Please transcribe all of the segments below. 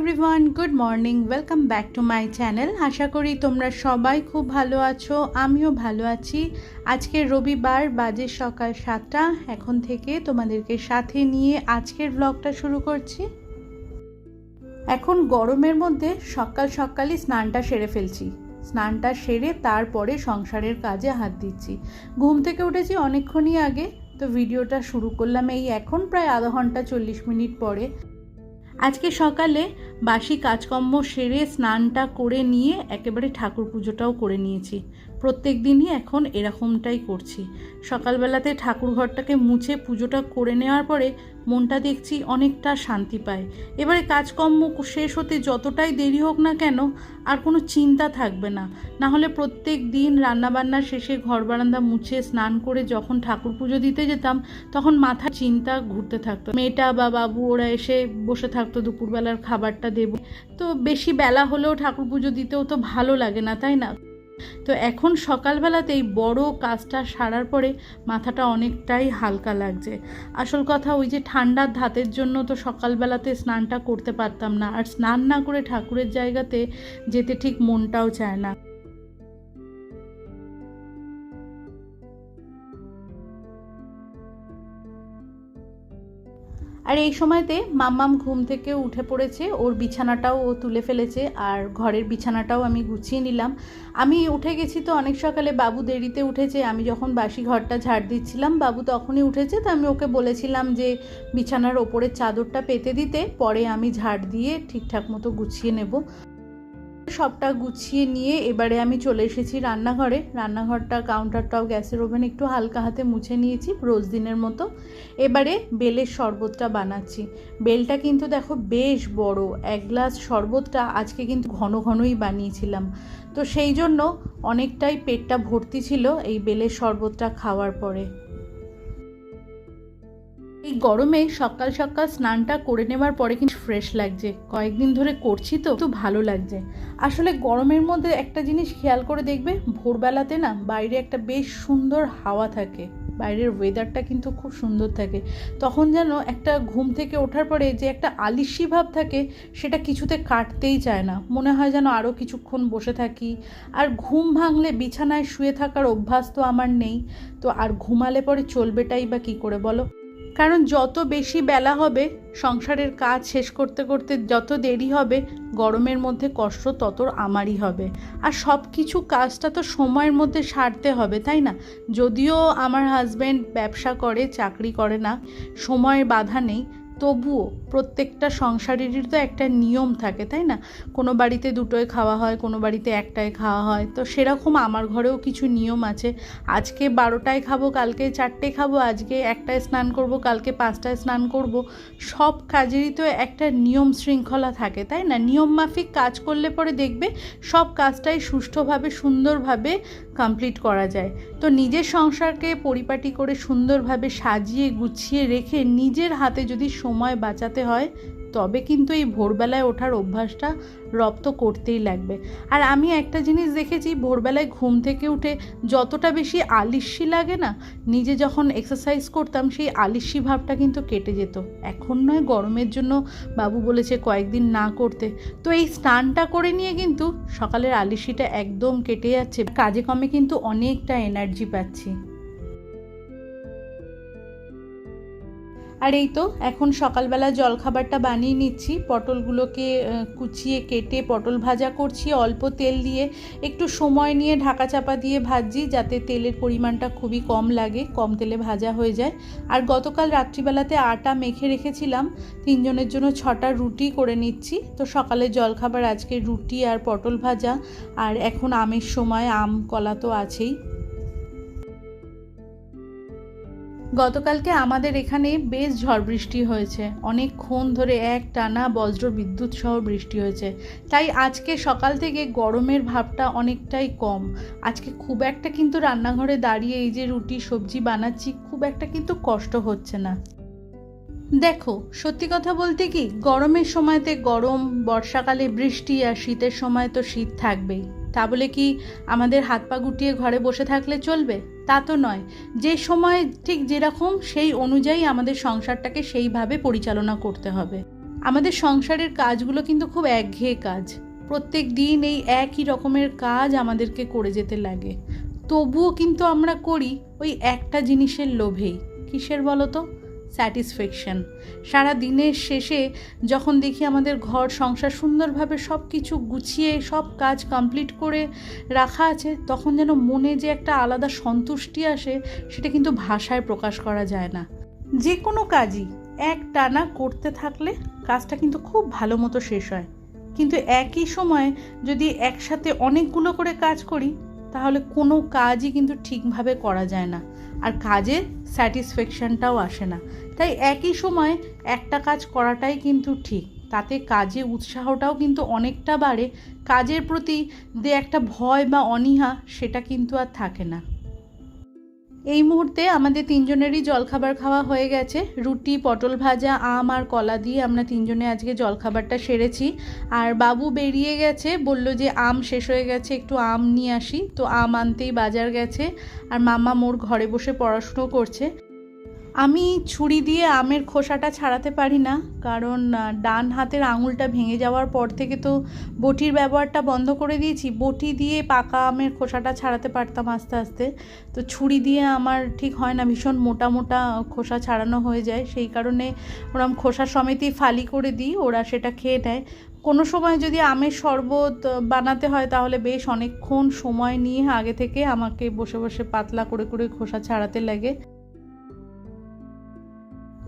Everyone good morning welcome back to my channel আশা করি তোমরা সবাই খুব ভালো আছো, আমিও ভালো আছি। আজকে রবিবার, বাজে সকাল সাতটা। এখন থেকে তোমাদেরকে সাথে নিয়ে আজকের ব্লগটা শুরু করছি। এখন গরমের মধ্যে সকাল সকালই স্নানটা সেরে ফেলছি। স্নানটা সেরে তারপরে সংসারের কাজে হাত দিচ্ছি। ঘুম থেকে উঠেছি অনেকক্ষণই আগে, তো ভিডিওটা শুরু করলাম এই এখন প্রায় আধা ঘণ্টা চল্লিশ মিনিট পরে। আজকে সকালে বাসি কাজকর্ম সেরে স্নানটা করে নিয়ে একেবারে ঠাকুর পুজোটাও করে নিয়েছি। প্রত্যেক দিনই এখন এরকমটাই করছি। সকালবেলাতে ঠাকুর ঘরটাকে মুছে পুজোটা করে নেওয়ার পরে মনটা দেখছি অনেকটা শান্তি পায়। এবারে কাজকর্ম শেষ হতে যতটাই দেরি হোক না কেন, আর কোনো চিন্তা থাকবে না। না হলে প্রত্যেক দিন রান্নাবান্না শেষে ঘর বারান্দা মুছে স্নান করে যখন ঠাকুর পুজো দিতে যেতাম, তখন মাথা চিন্তা ঘুরতে থাকতো। মেয়েটা বা বাবু ওরা এসে বসে থাকতো দুপুরবেলার খাবারটা দেবো। তো বেশি বেলা হলেও ঠাকুর পুজো দিতেও তো ভালো লাগে না, তাই না? তো এখন সকালবেলাতেই বড় কাজটা সারার পরে মাথাটা অনেকটাই হালকা লাগছে। আসল কথা ওই যে ঠান্ডার ধাতের জন্য তো সকালবেলাতে স্নানটা করতে পারতাম না। আর স্নান না করে ঠাকুরের জায়গাতে যেতে ঠিক মনটাও চায় না। আর এই সময়তে মাম্মাম ঘুম থেকে উঠে পড়েছে, ওর বিছানাটাও ও তুলে ফেলেছে আর ঘরের বিছানাটাও আমি গুছিয়ে নিলাম। আমি উঠে গেছি তো অনেক সকালে, বাবু দেরিতে উঠেছে, আমি যখন বাসি ঘরটা ঝাড় দিচ্ছিলাম, বাবু তখনই উঠেছে, তো আমি ওকে বলেছিলাম যে বিছানার ওপরের চাদরটা পেতে দিতে, পরে আমি ঝাড় দিয়ে ঠিকঠাক মতো গুছিয়ে নেব। সবটা গুছিয়ে নিয়ে এবারে আমি চলে এসেছি রান্নাঘরে। রান্নাঘরটা কাউন্টারটাও গ্যাসের ওভেন একটু হালকা হাতে মুছে নিয়েছি, রোজ দিনের মতো। এবারে বেলের শরবতটা বানাচ্ছি। বেলটা কিন্তু দেখো বেশ বড়, এক গ্লাস শরবতটা আজকে কিন্তু ঘন ঘনই বানিয়েছিলাম। তো সেই জন্য অনেকটাই পেটটা ভর্তি ছিল এই বেলের শরবতটা খাওয়ার পরে। এই গরমে সকাল সকাল স্নানটা করে নেওয়ার পরে কিন্তু ফ্রেশ লাগছে। কয়েকদিন ধরে করছি তো একটু ভালো লাগছে। আসলে গরমের মধ্যে একটা জিনিস খেয়াল করে দেখবে, ভোরবেলাতে না বাইরে একটা বেশ সুন্দর হাওয়া থাকে। বাইরের ওয়েদারটা কিন্তু খুব সুন্দর থাকে। তখন যেন একটা ঘুম থেকে ওঠার পরে যে একটা আলিসি ভাব থাকে, সেটা কিছুতে কাটতেই চায় না। মনে হয় যেন আরও কিছুক্ষণ বসে থাকি। আর ঘুম ভাঙলে বিছানায় শুয়ে থাকার অভ্যাস তো আমার নেই। তো আর ঘুমালে পরে চলবেটাই বা কী করে বলো? কারণ যত বেশি বেলা হবে, সংসারের কাজ শেষ করতে করতে যত দেরি হবে, গরমের মধ্যে কষ্ট তত আমারই হবে। আর সব কিছু কাজটা তো সময়ের মধ্যে সারতে হবে, তাই না? যদিও আমার হাজব্যান্ড ব্যবসা করে, চাকরি করে না সময়ের বাধা নেই তবুও প্রত্যেকটা সংসারেরই তো একটা নিয়ম থাকে, তাই না? কোনো বাড়িতে দুটোয় খাওয়া হয়, কোনো বাড়িতে একটায় খাওয়া হয়। তো সেরকম আমার ঘরেও কিছু নিয়ম আছে। আজকে বারোটায় খাব, কালকে চারটে খাব, আজকে একটায় স্নান করব, কালকে পাঁচটায় স্নান করব। সব কাজেরই তো একটা নিয়ম শৃঙ্খলা থাকে, তাই না? নিয়ম মাফিক কাজ করলে পরে দেখবে সব কাজটাই সুষ্ঠুভাবে, সুন্দরভাবে কমপ্লিট করা যায়। তো নিজের সংসারকে পরিপাটি করে সুন্দরভাবে সাজিয়ে, গুছিয়ে রেখে নিজের হাতে যদি সময় বাঁচাতে হয়, তবে কিন্তু এই ভোরবেলায় ওঠার অভ্যাসটা রপ্ত করতেই লাগবে। আর আমি একটা জিনিস দেখেছি, ভোরবেলায় ঘুম থেকে উঠে যতটা বেশি আলিস্যি লাগে না, নিজে যখন এক্সারসাইজ করতাম সেই আলিস্যি ভাবটা কিন্তু কেটে যেত। এখন নয়, গরমের জন্য বাবু বলেছে কয়েকদিন না করতে। তো এই স্নানটা করে নিয়ে কিন্তু সকালের আলিস্যিটা একদম কেটে যাচ্ছে। কাজে কমে কিন্তু অনেকটা এনার্জি পাচ্ছি। আর এই তো, এখন সকালবেলা জলখাবারটা বানিয়ে নিচ্ছি। পটলগুলোকে কুচিয়ে, কেটে পটল ভাজা করছি, অল্প তেল দিয়ে। একটু সময় নিয়ে ঢাকা চাপা দিয়ে ভাজছি, যাতে তেলের পরিমাণটা খুবই কম লাগে, কম তেলে ভাজা হয়ে যায়। আর গতকাল রাত্রিবেলাতে আটা মেখে রেখেছিলাম, তিনজনের জন্য ছটা রুটি করে নিচ্ছি। তো সকালে জলখাবার, আজকে রুটি আর পটল ভাজা। আর এখন আমের সময়, আম, কলা তো আছেই। গতকালকে আমাদের এখানে বেশ ঝড় বৃষ্টি হয়েছে। অনেকক্ষণ ধরে এক টানা বজ্র বিদ্যুৎ সহ বৃষ্টি হয়েছে। তাই আজকে সকাল থেকে গরমের ভাবটা অনেকটাই কম। আজকে খুব একটা কিন্তু রান্নাঘরে দাঁড়িয়ে এই যে রুটি, সবজি বানাচ্ছি, খুব একটা কিন্তু কষ্ট হচ্ছে না। দেখো, সত্যি কথা বলতে কি, গরমের সময়তে গরম, বর্ষাকালে বৃষ্টি আর শীতের সময় তো শীত থাকবেই। তা বলে কি আমাদের হাত পা গুটিয়ে ঘরে বসে থাকলে চলবে? তা তো নয়। যে সময় ঠিক যেরকম, সেই অনুযায়ী আমাদের সংসারটাকে সেইভাবে পরিচালনা করতে হবে। আমাদের সংসারের কাজগুলো কিন্তু খুব একঘেয়ে কাজ। প্রত্যেক দিন এই একই রকমের কাজ আমাদেরকে করে যেতে লাগে। তবুও কিন্তু আমরা করি ওই একটা জিনিসের লোভেই। কিসের বলো তো? স্যাটিসফ্যাকশন। সারা দিনের শেষে যখন দেখি আমাদের ঘর, সংসার সুন্দরভাবে সব কিছু গুছিয়ে, সব কাজ কমপ্লিট করে রাখা আছে, তখন যেন মনে যে একটা আলাদা সন্তুষ্টি আসে, সেটা কিন্তু ভাষায় প্রকাশ করা যায় না। যে কোনো কাজই এক টানা করতে থাকলে কাজটা কিন্তু খুব ভালো মতো শেষ হয়। কিন্তু একই সময়ে যদি একসাথে অনেকগুলো করে কাজ করি, তাহলে কোনো কাজই কিন্তু ঠিকভাবে করা যায় না। আর কাজের স্যাটিসফ্যাকশানটাও আসে না। তাই একই সময় একটা কাজ করাটাই কিন্তু ঠিক। তাতে কাজে উৎসাহটাও কিন্তু অনেকটা বাড়ে। কাজের প্রতি যে একটা ভয় বা অনীহা, সেটা কিন্তু আর থাকে না। এই মুহূর্তে আমাদের তিনজনেরই জলখাবার খাওয়া হয়ে গেছে। রুটি, পটল ভাজা, আম আর কলা দিয়ে আমরা তিনজনে আজকে জলখাবারটা সেরেছি। আর বাবু বেরিয়ে গেছে, বলল যে আম শেষ হয়ে গেছে, একটু আম নিয়ে আসি। তো আম আনতেই বাজার গেছে। আর মামা মোর ঘরে বসে পড়াশুনো করছে। আমি ছুরি দিয়ে আমের খোসাটা ছাড়াতে পারি না, কারণ ডান হাতের আঙুলটা ভেঙে যাওয়ার পর থেকে তো বটির ব্যবহারটা বন্ধ করে দিয়েছি। বটি দিয়ে পাকা আমের খোসাটা ছাড়াতে পারতাম আস্তে আস্তে। তো ছুরি দিয়ে আমার ঠিক হয় না, ভীষণ মোটা মোটা খোসা ছাড়ানো হয়ে যায়। সেই কারণে ওরম খোসা সমেতই ফালি করে দিই, ওরা সেটা খেয়ে নেয়। কোনো সময় যদি আমের শরবত বানাতে হয় তাহলে বেশ অনেকক্ষণ সময় নিয়ে আগে থেকে আমাকে বসে বসে পাতলা করে করে খোসা ছাড়াতে লাগে।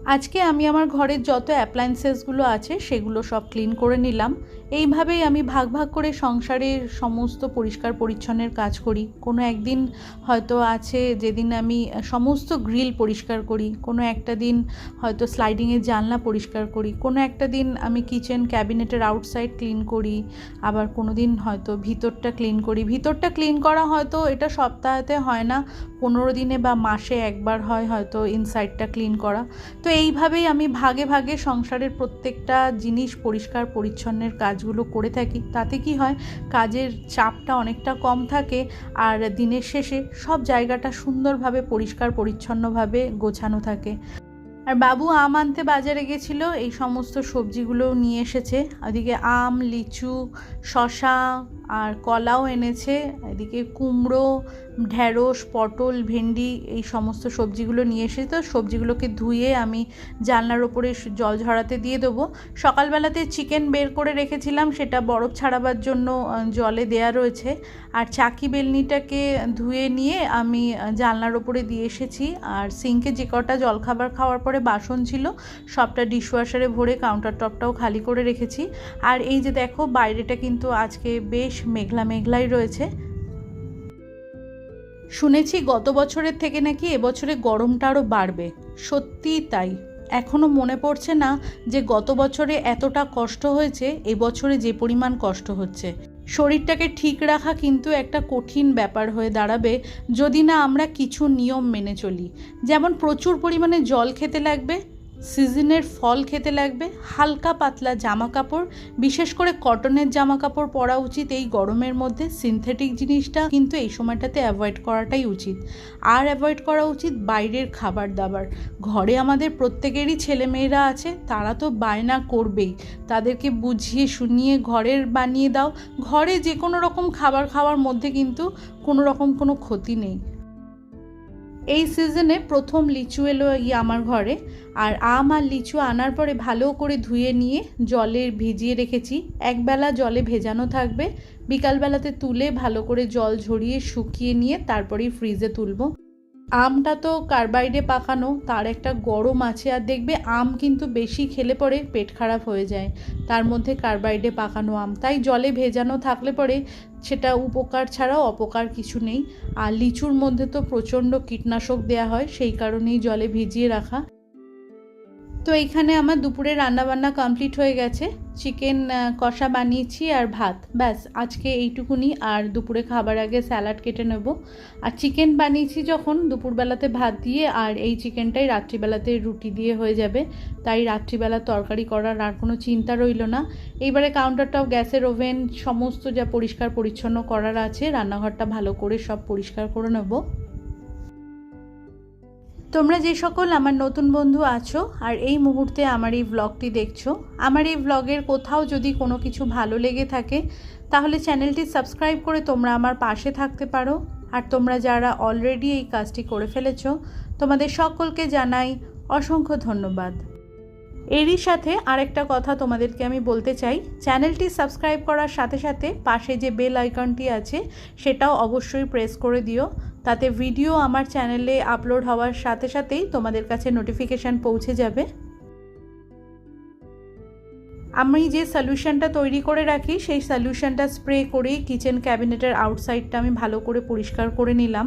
আজকে আমি আমার ঘরের যত অ্যাপ্লায়েন্সেসগুলো আছে, সেগুলো সব ক্লিন করে নিলাম। এইভাবেই আমি ভাগ ভাগ করে সংসারের সমস্ত পরিষ্কার পরিচ্ছন্নের কাজ করি। কোনো একদিন হয়তো আছে যেদিন আমি সমস্ত গ্রিল পরিষ্কার করি, কোনো একটা দিন হয়তো স্লাইডিংয়ের জানলা পরিষ্কার করি, কোনো একটা দিন আমি কিচেন ক্যাবিনেটের আউটসাইড ক্লিন করি, আবার কোনো দিন হয়তো ভিতরটা ক্লিন করি। ভিতরটা ক্লিন করা হয়তো এটা সপ্তাহেতে হয় না পনেরো দিনে বা মাসে একবার হয় হয়তো ইনসাইডটা ক্লিন করা। তো এইভাবেই আমি ভাগে ভাগে সংসারের প্রত্যেকটা জিনিস পরিষ্কার, পরিচ্ছন্নের কাজগুলো করে থাকি। তাতে কি হয়, কাজের চাপটা অনেকটা কম থাকে আর দিনের শেষে সব জায়গাটা সুন্দরভাবে পরিষ্কার, পরিচ্ছন্নভাবে গোছানো থাকে। আর বাবু আম আনতে বাজারে গেছিল, এই সমস্ত সবজিগুলো নিয়ে এসেছে। ওদিকে আম, লিচু শশা আর কলাও এনেছে। এদিকে কুমড়ো ঢ্যাঁড়স পটল, ভেন্ডি এই সমস্ত সবজিগুলো নিয়ে এসে তো সবজিগুলোকে ধুয়ে আমি জানলার ওপরে জল ঝরাতে দিয়ে দেবো। সকালবেলাতে চিকেন বের করে রেখেছিলাম, সেটা বরফ ছাড়াবার জন্য জলে দেয়া রয়েছে। আর চাকি বেলনিটাকে ধুয়ে নিয়ে আমি জানলার ওপরে দিয়ে এসেছি। আর সিঙ্কে যে কটা জলখাবার খাওয়ার পরে বাসন ছিল, সবটা ডিশওয়াশারে ভরে কাউন্টার টপটাও খালি করে রেখেছি। আর এই যে দেখো, বাইরেটা কিন্তু আজকে বেশ মেঘলা মেঘলাই রয়েছে। শুনেছি গত বছরের থেকে নাকি এবছরে গরমটা আরও বাড়বে। সত্যিই তাই। এখনও মনে পড়ছে না যে গত বছরে এতটা কষ্ট হয়েছে, এবছরে যে পরিমাণ কষ্ট হচ্ছে। শরীরটাকে ঠিক রাখা কিন্তু একটা কঠিন ব্যাপার হয়ে দাঁড়াবে যদি না আমরা কিছু নিয়ম মেনে চলি। যেমন প্রচুর পরিমাণে জল খেতে লাগবে সিজনের ফল খেতে লাগবে, হালকা পাতলা জামা কাপড় বিশেষ করে কটনের জামা কাপড় পরা উচিত এই গরমের মধ্যে। সিনথেটিক জিনিসটা কিন্তু এই সময়টাতে অ্যাভয়েড করাটাই উচিত। আর অ্যাভয়েড করা উচিত বাইরের খাবার দাবার। ঘরে আমাদের প্রত্যেকেরই ছেলেমেয়েরা আছে, তারা তো বায়না করবেই। তাদেরকে বুঝিয়ে শুনিয়ে ঘরের বানিয়ে দাও। ঘরে যে কোনো রকম খাবার খাওয়ার মধ্যে কিন্তু কোনো রকম কোনো ক্ষতি নেই। এই সিজনে প্রথম লিচু এলো ই আমার ঘরে, আর আম আর লিচু আনার পরে ভালো করে ধুয়ে নিয়ে জলে ভিজিয়ে রেখেছি। একবেলা জলে ভেজানো থাকবে, বিকালবেলাতে তুলে ভালো করে জল ঝরিয়ে শুকিয়ে নিয়ে তারপরেই ফ্রিজে তুলবো। আমটা তো কার্বাইডে পাকানো, তার একটা গরম আছে। আর দেখবে আম কিন্তু বেশি খেলে পরে পেট খারাপ হয়ে যায়। তার মধ্যে কার্বাইডে পাকানো আম। তাই জলে ভেজানো থাকলে পরে সেটা উপকার ছাড়াও অপকার কিছু নেই। আর লিচুর মধ্যে তো প্রচণ্ড কীটনাশক দেয়া হয়, সেই কারণেই জলে ভিজিয়ে রাখা। তো এইখানে আমার দুপুরে রান্নাবান্না কমপ্লিট হয়ে গেছে। চিকেন কষা বানিয়েছি আর ভাত। ব্যাস, আজকে এইটুকুনি। আর দুপুরে খাবার আগে স্যালাড কেটে নেব। আর চিকেন বানিয়েছি যখন দুপুরবেলাতে ভাত দিয়ে, আর এই চিকেনটাই রাত্রিবেলাতে রুটি দিয়ে হয়ে যাবে। তাই রাত্রিবেলা তরকারি করার আর কোনো চিন্তা রইল না। এইবারে কাউন্টার টপ গ্যাসের ওভেন, সমস্ত যা পরিষ্কার পরিচ্ছন্ন করার আছে, রান্নাঘরটা ভালো করে সব পরিষ্কার করে নেব। তোমরা যে সকল আমার নতুন বন্ধু আছো আর এই মুহূর্তে আমার এই ব্লগটি দেখছ, আমার এই ব্লগের কোথাও যদি কোনো কিছু ভালো লেগে থাকে, তাহলে চ্যানেলটি সাবস্ক্রাইব করে তোমরা আমার পাশে থাকতে পারো। আর তোমরা যারা অলরেডি এই কাজটি করে ফেলেছ, তোমাদের সকলকে জানাই অসংখ্য ধন্যবাদ। এরই সাথে আরেকটা কথা তোমাদেরকে আমি বলতে চাই, চ্যানেলটি সাবস্ক্রাইব করার সাথে সাথে পাশে যে বেল আইকনটি আছে, সেটাও অবশ্যই প্রেস করে দিও। তাতে ভিডিও আমার চ্যানেলে আপলোড হওয়ার সাথে সাথেই তোমাদের কাছে নোটিফিকেশান পৌঁছে যাবে। আমি যে সলিউশনটা তৈরি করে রাখি, সেই সলিউশনটা স্প্রে করে কিচেন ক্যাবিনেটের আউটসাইডটা আমি ভালো করে পরিষ্কার করে নিলাম।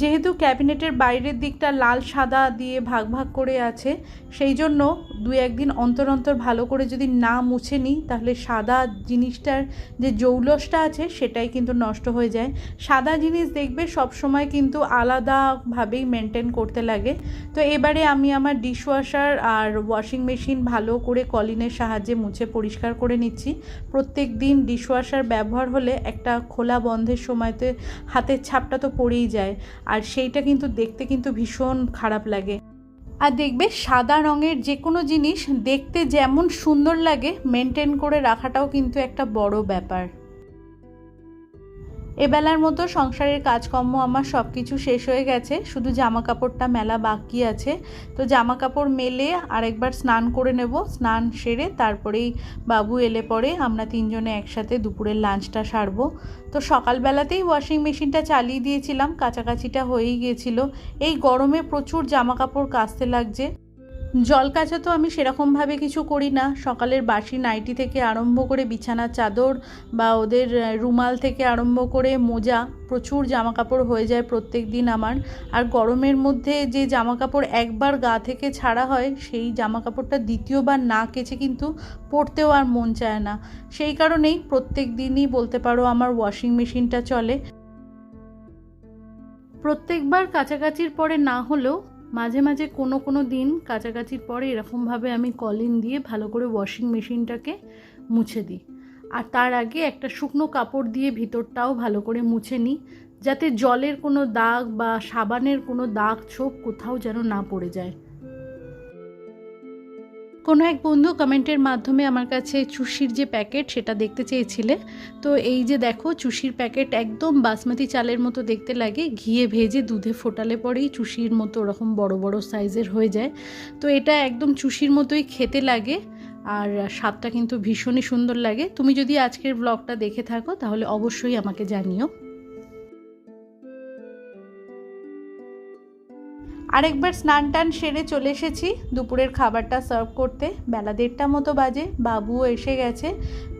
যেহেতু ক্যাবিনেটের বাইরের দিকটা লাল সাদা দিয়ে ভাগ ভাগ করে আছে, সেই জন্য দু একদিন অন্তর অন্তর ভালো করে যদি না মুছে নিই, তাহলে সাদা জিনিসটার যে জৌলসটা আছে, সেটাই কিন্তু নষ্ট হয়ে যায়। সাদা জিনিস দেখবে সব সময় কিন্তু আলাদাভাবেই মেনটেন করতে লাগে। তো এবারে আমি আমার ডিশওয়াশার আর ওয়াশিং মেশিন ভালো করে কলিনের সাহায্যে মুছে পরিষ্কার করে নিচ্ছি। প্রত্যেক দিন ডিশওয়াশার ব্যবহার হলে একটা খোলা বন্ধের সময়তে হাতের ছাপটা তো পড়েই যায়। আর সেইটা কিন্তু দেখতে কিন্তু ভীষণ খারাপ লাগে। আর দেখবে সাদা রঙের যে কোনো জিনিস দেখতে যেমন সুন্দর লাগে মেনটেন করে রাখাটাও কিন্তু একটা বড় ব্যাপার। এবেলার মতো সংসারের কাজকর্ম আমার সব কিছু শেষ হয়ে গেছে। শুধু জামা কাপড়টা মেলা বাকি আছে। তো জামা কাপড় মেলে আরেকবার স্নান করে নেব। স্নান সেরে তারপরেই বাবু এলে পরে আমরা তিনজনে একসাথে দুপুরের লাঞ্চটা সারবো। তো সকালবেলাতেই ওয়াশিং মেশিনটা চালিয়ে দিয়েছিলাম। কাছাকাছিটা হয়েই গিয়েছিল এই গরমে প্রচুর জামা কাপড় কাচতে লাগছে। জল কাচা তো আমি সেরকমভাবে কিছু করি না। সকালের বাসি নাইটি থেকে আরম্ভ করে বিছানার চাদর বা ওদের রুমাল থেকে আরম্ভ করে মোজা, প্রচুর জামা কাপড় হয়ে যায় প্রত্যেক দিন আমার। আর গরমের মধ্যে যে জামা কাপড় একবার গা থেকে ছাড়া হয়, সেই জামা কাপড়টা দ্বিতীয়বার না কেচে কিন্তু পরতেও আর মন চায় না। সেই কারণেই প্রত্যেক দিনই বলতে পারো আমার ওয়াশিং মেশিনটা চলে। প্রত্যেকবার কাছাকাছির পরে না হলেও মাঝে মাঝে কোনো কোনো দিন কাছাকাছির পরে এরকমভাবে আমি কলিন দিয়ে ভালো করে ওয়াশিং মেশিনটাকে মুছে দিই। আর তার আগে একটা শুকনো কাপড় দিয়ে ভিতরটাও ভালো করে মুছে নিই, যাতে জলের কোনো দাগ বা সাবানের কোনো দাগ ছোপ কোথাও যেন না পড়ে যায়। কোনো এক বন্ধু কমেন্টের মাধ্যমে আমার কাছে চুষির যে প্যাকেট সেটা দেখতে চেয়েছিলে। তো এই যে দেখো, চুষির প্যাকেট একদম বাসমতি চালের মতো দেখতে লাগে, ঘিয়ে ভেজে দুধে ফোটালে পরেই চুষির মতো ওরকম বড় বড় সাইজের হয়ে যায়। তো এটা একদম চুষির মতোই খেতে লাগে আর স্বাদটা কিন্তু ভীষণই সুন্দর লাগে। তুমি যদি আজকের ব্লগটা দেখে থাকো, তাহলে অবশ্যই আমাকে জানিও। আরেকবার স্নান টান সেরে চলে এসেছি। দুপুরের খাবারটা সার্ভ করতে। বেলা দেড়টা মতো বাজে, বাবুও এসে গেছে।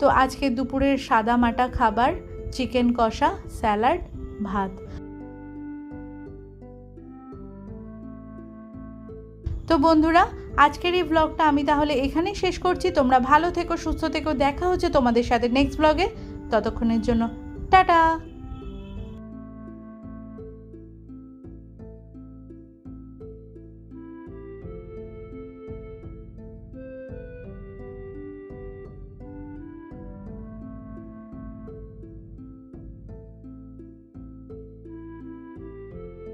তো আজকে দুপুরের সাদা মাটা খাবার, চিকেন কষা, স্যালাড, ভাত। তো বন্ধুরা, আজকের এই ব্লগটা আমি তাহলে এখানেই শেষ করছি। তোমরা ভালো থেকো, সুস্থ থেকো। দেখা হচ্ছে তোমাদের সাথে নেক্সট ব্লগে ততক্ষণের জন্য, টাটা!